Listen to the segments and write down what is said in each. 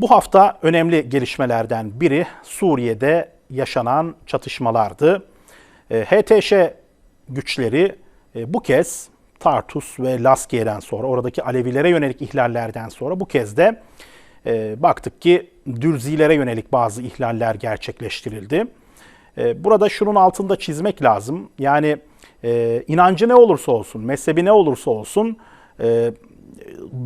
Bu hafta önemli gelişmelerden biri Suriye'de yaşanan çatışmalardı. E, HTŞ güçleri e, bu kez Tartus ve Laskiye'den sonra oradaki Alevilere yönelik ihlallerden sonra bu kez de e, baktık ki Dürzilere yönelik bazı ihlaller gerçekleştirildi. E, burada şunun altında çizmek lazım. Yani e, inancı ne olursa olsun, mezhebi ne olursa olsun e,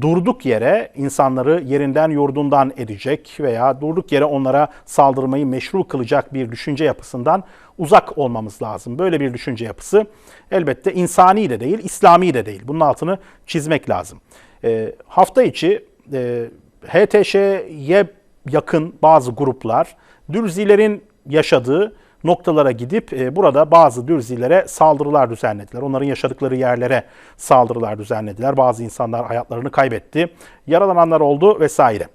durduk yere insanları yerinden yurdundan edecek veya durduk yere onlara saldırmayı meşru kılacak bir düşünce yapısından uzak olmamız lazım. Böyle bir düşünce yapısı elbette insani de değil, İslami de değil. Bunun altını çizmek lazım. E, hafta içi e, HTŞ'ye yakın bazı gruplar Dürzilerin yaşadığı noktalara gidip e, burada bazı Dürzilere saldırılar düzenlediler. Onların yaşadıkları yerlere saldırılar düzenlediler. Bazı insanlar hayatlarını kaybetti. Yaralananlar oldu vesaire.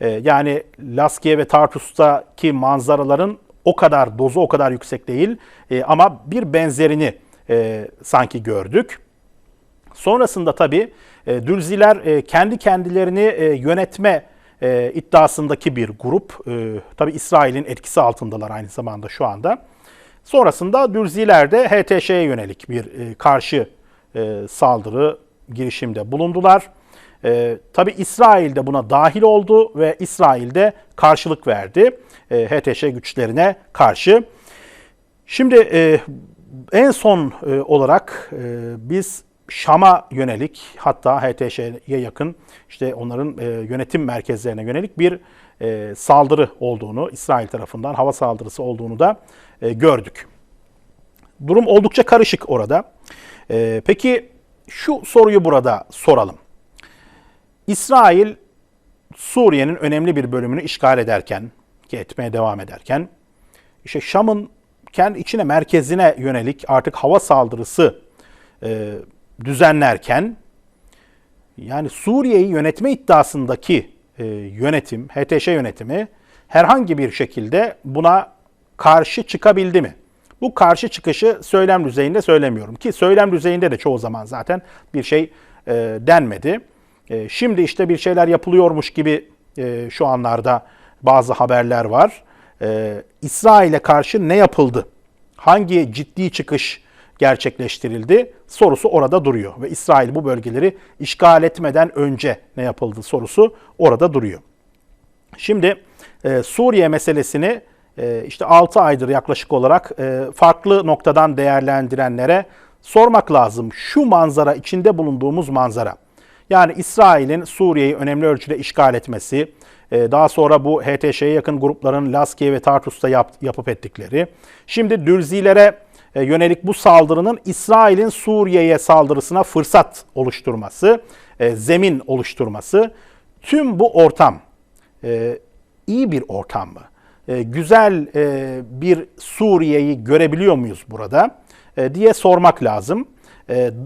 E, yani Laskiye ve Tartus'taki manzaraların o kadar dozu o kadar yüksek değil e, ama bir benzerini e, sanki gördük. Sonrasında tabii e, Dürziler e, kendi kendilerini e, yönetme e, iddiasındaki bir grup. E, tabii İsrail'in etkisi altındalar aynı zamanda şu anda. Sonrasında Dürziler de HTŞ'ye yönelik bir e, karşı e, saldırı girişimde bulundular. E, tabii İsrail de buna dahil oldu ve İsrail de karşılık verdi e, HTŞ güçlerine karşı. Şimdi e, en son e, olarak e, biz Şam'a yönelik hatta HTŞ'ye yakın işte onların e, yönetim merkezlerine yönelik bir e, saldırı olduğunu, İsrail tarafından hava saldırısı olduğunu da e, gördük. Durum oldukça karışık orada. E, peki şu soruyu burada soralım. İsrail Suriye'nin önemli bir bölümünü işgal ederken, ki etmeye devam ederken, işte Şam'ın kendi içine merkezine yönelik artık hava saldırısı e, düzenlerken yani Suriye'yi yönetme iddiasındaki e, yönetim, HTŞ yönetimi herhangi bir şekilde buna karşı çıkabildi mi? Bu karşı çıkışı söylem düzeyinde söylemiyorum ki söylem düzeyinde de çoğu zaman zaten bir şey e, denmedi. E, şimdi işte bir şeyler yapılıyormuş gibi e, şu anlarda bazı haberler var. E, İsrail'e karşı ne yapıldı? Hangi ciddi çıkış gerçekleştirildi sorusu orada duruyor. Ve İsrail bu bölgeleri işgal etmeden önce ne yapıldı sorusu orada duruyor. Şimdi e, Suriye meselesini e, işte 6 aydır yaklaşık olarak e, farklı noktadan değerlendirenlere sormak lazım. Şu manzara, içinde bulunduğumuz manzara. Yani İsrail'in Suriye'yi önemli ölçüde işgal etmesi, e, daha sonra bu HTŞ'ye yakın grupların Laskiye ve Tartus'ta yap, yapıp ettikleri, şimdi Dürzilere yönelik bu saldırının İsrail'in Suriye'ye saldırısına fırsat oluşturması, e, zemin oluşturması, tüm bu ortam e, iyi bir ortam mı? Güzel bir Suriye'yi görebiliyor muyuz burada diye sormak lazım.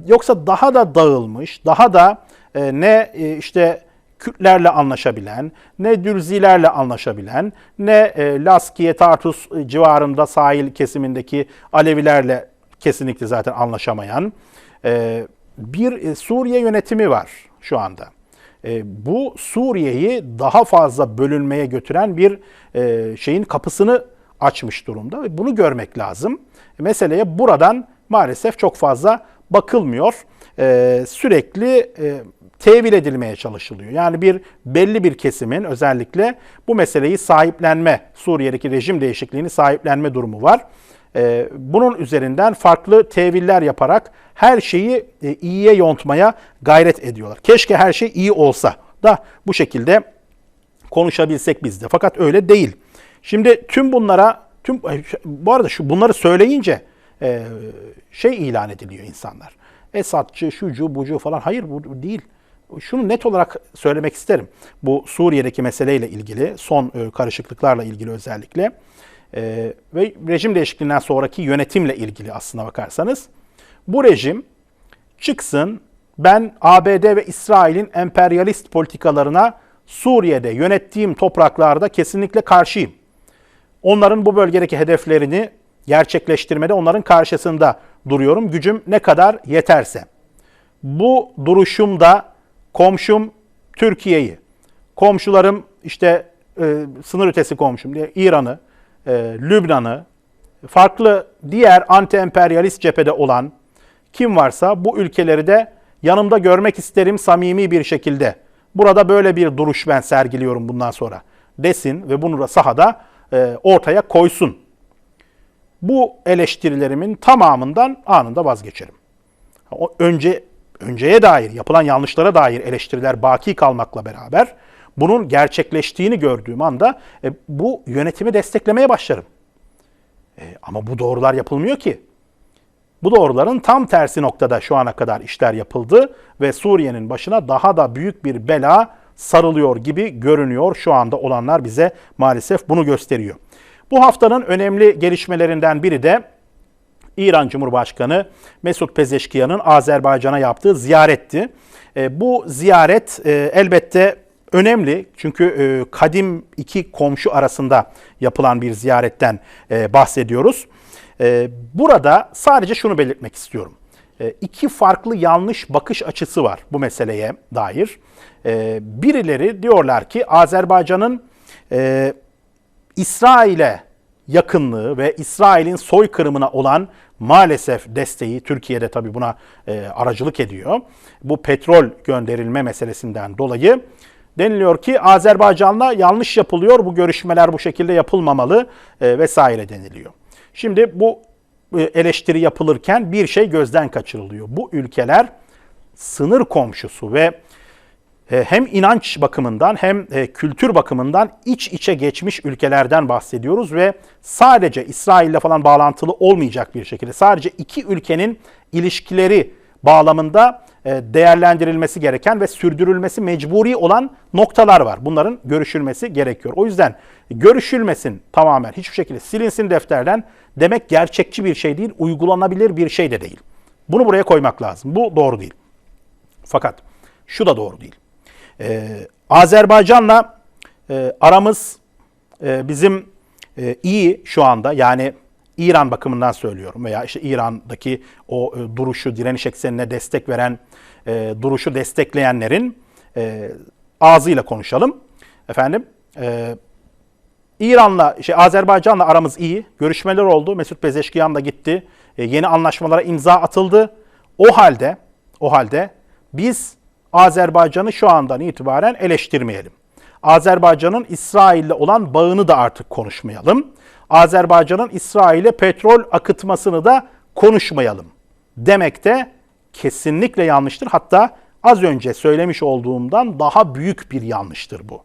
Yoksa daha da dağılmış, daha da ne işte Kürtlerle anlaşabilen, ne Dürzilerle anlaşabilen, ne e, Laskiye, Tartus civarında sahil kesimindeki Alevilerle kesinlikle zaten anlaşamayan e, bir e, Suriye yönetimi var şu anda. E, bu Suriye'yi daha fazla bölünmeye götüren bir e, şeyin kapısını açmış durumda ve bunu görmek lazım. Meseleye buradan maalesef çok fazla bakılmıyor. E, sürekli e, tevil edilmeye çalışılıyor. Yani bir belli bir kesimin özellikle bu meseleyi sahiplenme, Suriye'deki rejim değişikliğini sahiplenme durumu var. Ee, bunun üzerinden farklı teviller yaparak her şeyi e, iyiye yontmaya gayret ediyorlar. Keşke her şey iyi olsa da bu şekilde konuşabilsek biz de. Fakat öyle değil. Şimdi tüm bunlara, tüm bu arada şu bunları söyleyince e, şey ilan ediliyor insanlar. Esatçı, şucu, bucu falan. Hayır bu değil şunu net olarak söylemek isterim. Bu Suriye'deki meseleyle ilgili, son e, karışıklıklarla ilgili özellikle e, ve rejim değişikliğinden sonraki yönetimle ilgili aslına bakarsanız bu rejim çıksın ben ABD ve İsrail'in emperyalist politikalarına Suriye'de yönettiğim topraklarda kesinlikle karşıyım. Onların bu bölgedeki hedeflerini gerçekleştirmede onların karşısında duruyorum. Gücüm ne kadar yeterse. Bu duruşumda komşum Türkiye'yi, komşularım işte e, sınır ötesi komşum diye İran'ı, e, Lübnan'ı, farklı diğer anti-emperyalist cephede olan kim varsa bu ülkeleri de yanımda görmek isterim samimi bir şekilde. Burada böyle bir duruş ben sergiliyorum bundan sonra desin ve bunu da sahada e, ortaya koysun. Bu eleştirilerimin tamamından anında vazgeçerim. Önce önceye dair, yapılan yanlışlara dair eleştiriler baki kalmakla beraber bunun gerçekleştiğini gördüğüm anda e, bu yönetimi desteklemeye başlarım. E, ama bu doğrular yapılmıyor ki. Bu doğruların tam tersi noktada şu ana kadar işler yapıldı ve Suriye'nin başına daha da büyük bir bela sarılıyor gibi görünüyor. Şu anda olanlar bize maalesef bunu gösteriyor. Bu haftanın önemli gelişmelerinden biri de İran Cumhurbaşkanı Mesut Pezeşkiyan'ın Azerbaycan'a yaptığı ziyaretti. E, bu ziyaret e, elbette önemli çünkü e, kadim iki komşu arasında yapılan bir ziyaretten bahsediyoruz. Burada sadece şunu belirtmek istiyorum. İki farklı yanlış bakış açısı var bu meseleye dair. Birileri diyorlar ki Azerbaycan'ın İsrail'e yakınlığı ve İsrail'in soykırımına olan maalesef desteği Türkiye'de tabii buna e, aracılık ediyor. Bu petrol gönderilme meselesinden dolayı deniliyor ki Azerbaycan'la yanlış yapılıyor, bu görüşmeler bu şekilde yapılmamalı e, vesaire deniliyor. Şimdi bu e, eleştiri yapılırken bir şey gözden kaçırılıyor. Bu ülkeler sınır komşusu ve hem inanç bakımından hem e, kültür bakımından iç içe geçmiş ülkelerden bahsediyoruz ve sadece İsrail ile falan bağlantılı olmayacak bir şekilde sadece iki ülkenin ilişkileri bağlamında e, değerlendirilmesi gereken ve sürdürülmesi mecburi olan noktalar var. Bunların görüşülmesi gerekiyor. O yüzden görüşülmesin tamamen hiçbir şekilde silinsin defterden demek gerçekçi bir şey değil, uygulanabilir bir şey de değil. Bunu buraya koymak lazım. Bu doğru değil. Fakat şu da doğru değil. Ee, Azerbaycan'la e, aramız e, bizim e, iyi şu anda yani İran bakımından söylüyorum veya işte İran'daki o e, duruşu, direniş eksenine destek veren, e, duruşu destekleyenlerin e, ağzıyla konuşalım. Efendim, e, İran'la, şey Azerbaycan'la aramız iyi. Görüşmeler oldu. Mesut Pezeşkiyan da gitti. E, yeni anlaşmalara imza atıldı. O halde, o halde biz Azerbaycan'ı şu andan itibaren eleştirmeyelim. Azerbaycan'ın İsrail'le olan bağını da artık konuşmayalım. Azerbaycan'ın İsrail'e petrol akıtmasını da konuşmayalım demek de kesinlikle yanlıştır. Hatta az önce söylemiş olduğumdan daha büyük bir yanlıştır bu.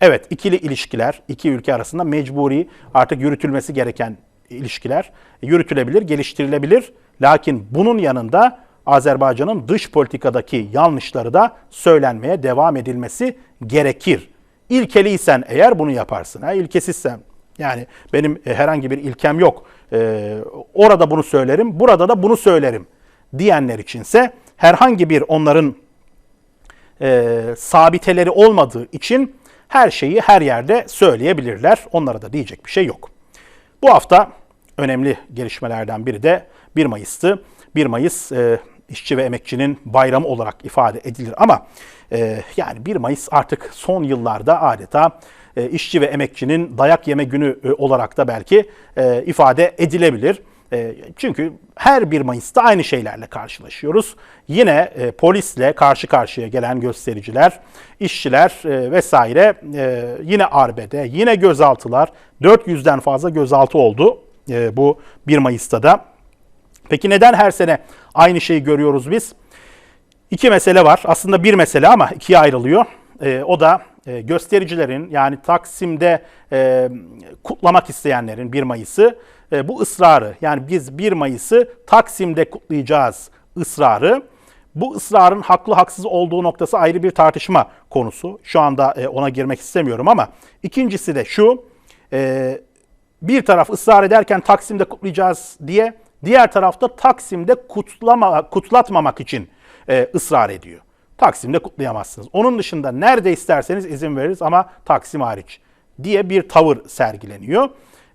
Evet ikili ilişkiler iki ülke arasında mecburi artık yürütülmesi gereken ilişkiler yürütülebilir, geliştirilebilir. Lakin bunun yanında Azerbaycan'ın dış politikadaki yanlışları da söylenmeye devam edilmesi gerekir. İlkeliysen eğer bunu yaparsın. Ha, ilkesizsen yani benim e, herhangi bir ilkem yok. Ee, orada bunu söylerim, burada da bunu söylerim diyenler içinse herhangi bir onların e, sabiteleri olmadığı için her şeyi her yerde söyleyebilirler. Onlara da diyecek bir şey yok. Bu hafta önemli gelişmelerden biri de 1 Mayıs'tı. 1 Mayıs e, işçi ve emekçinin bayramı olarak ifade edilir ama e, yani 1 Mayıs artık son yıllarda adeta e, işçi ve emekçinin dayak yeme günü e, olarak da belki e, ifade edilebilir. E, çünkü her 1 Mayıs'ta aynı şeylerle karşılaşıyoruz. Yine e, polisle karşı karşıya gelen göstericiler, işçiler e, vesaire e, yine arbede, yine gözaltılar. 400'den fazla gözaltı oldu e, bu 1 Mayıs'ta da. Peki neden her sene aynı şeyi görüyoruz biz? İki mesele var. Aslında bir mesele ama ikiye ayrılıyor. E, o da e, göstericilerin yani Taksim'de e, kutlamak isteyenlerin 1 Mayıs'ı e, bu ısrarı yani biz 1 Mayıs'ı Taksim'de kutlayacağız ısrarı. Bu ısrarın haklı haksız olduğu noktası ayrı bir tartışma konusu. Şu anda e, ona girmek istemiyorum ama ikincisi de şu. E, bir taraf ısrar ederken Taksim'de kutlayacağız diye diğer tarafta Taksim'de kutlama, kutlatmamak için e, ısrar ediyor. Taksim'de kutlayamazsınız. Onun dışında nerede isterseniz izin veririz ama Taksim hariç diye bir tavır sergileniyor.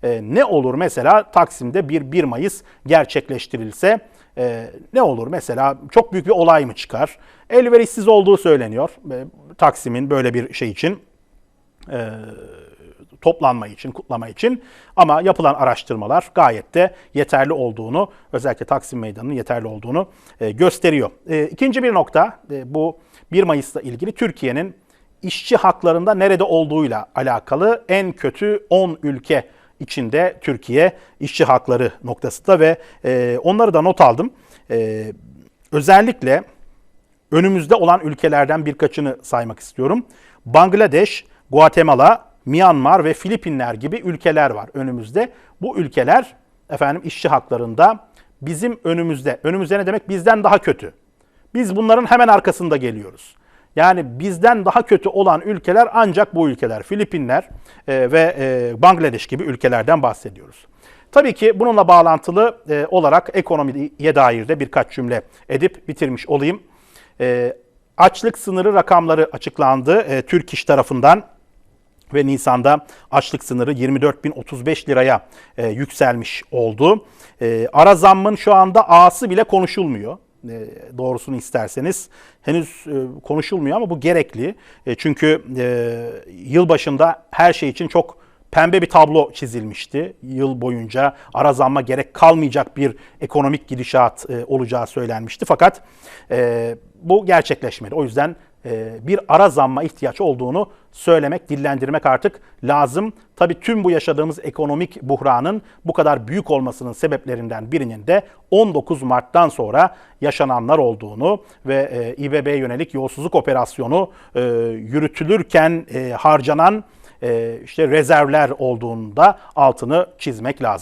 E, ne olur mesela Taksim'de bir 1 Mayıs gerçekleştirilse e, ne olur mesela çok büyük bir olay mı çıkar? Elverişsiz olduğu söyleniyor e, Taksim'in böyle bir şey için. Toplanma için, kutlama için ama yapılan araştırmalar gayet de yeterli olduğunu, özellikle Taksim Meydanı'nın yeterli olduğunu e, gösteriyor. E, ikinci bir nokta, e, bu 1 Mayıs'la ilgili Türkiye'nin işçi haklarında nerede olduğuyla alakalı en kötü 10 ülke içinde Türkiye işçi hakları noktasında ve e, onları da not aldım. Özellikle önümüzde olan ülkelerden birkaçını saymak istiyorum. Bangladeş, Guatemala, Myanmar ve Filipinler gibi ülkeler var önümüzde. Bu ülkeler efendim işçi haklarında bizim önümüzde. Önümüzde ne demek? Bizden daha kötü. Biz bunların hemen arkasında geliyoruz. Yani bizden daha kötü olan ülkeler ancak bu ülkeler. Filipinler e, ve e, Bangladeş gibi ülkelerden bahsediyoruz. Tabii ki bununla bağlantılı e, olarak ekonomiye dair de birkaç cümle edip bitirmiş olayım. E, açlık sınırı rakamları açıklandı e, Türk İş tarafından ve Nisan'da açlık sınırı 24.035 liraya e, yükselmiş oldu. E, ara zammın şu anda A'sı bile konuşulmuyor. E, doğrusunu isterseniz henüz e, konuşulmuyor ama bu gerekli. E, çünkü yıl başında her şey için çok pembe bir tablo çizilmişti. Yıl boyunca ara zamma gerek kalmayacak bir ekonomik gidişat olacağı söylenmişti. Fakat bu gerçekleşmedi. O yüzden bir ara zamma ihtiyaç olduğunu söylemek, dillendirmek artık lazım. Tabii tüm bu yaşadığımız ekonomik buhranın bu kadar büyük olmasının sebeplerinden birinin de 19 Mart'tan sonra yaşananlar olduğunu ve e, İBB'ye yönelik yolsuzluk operasyonu e, yürütülürken e, harcanan e, işte rezervler olduğunda altını çizmek lazım.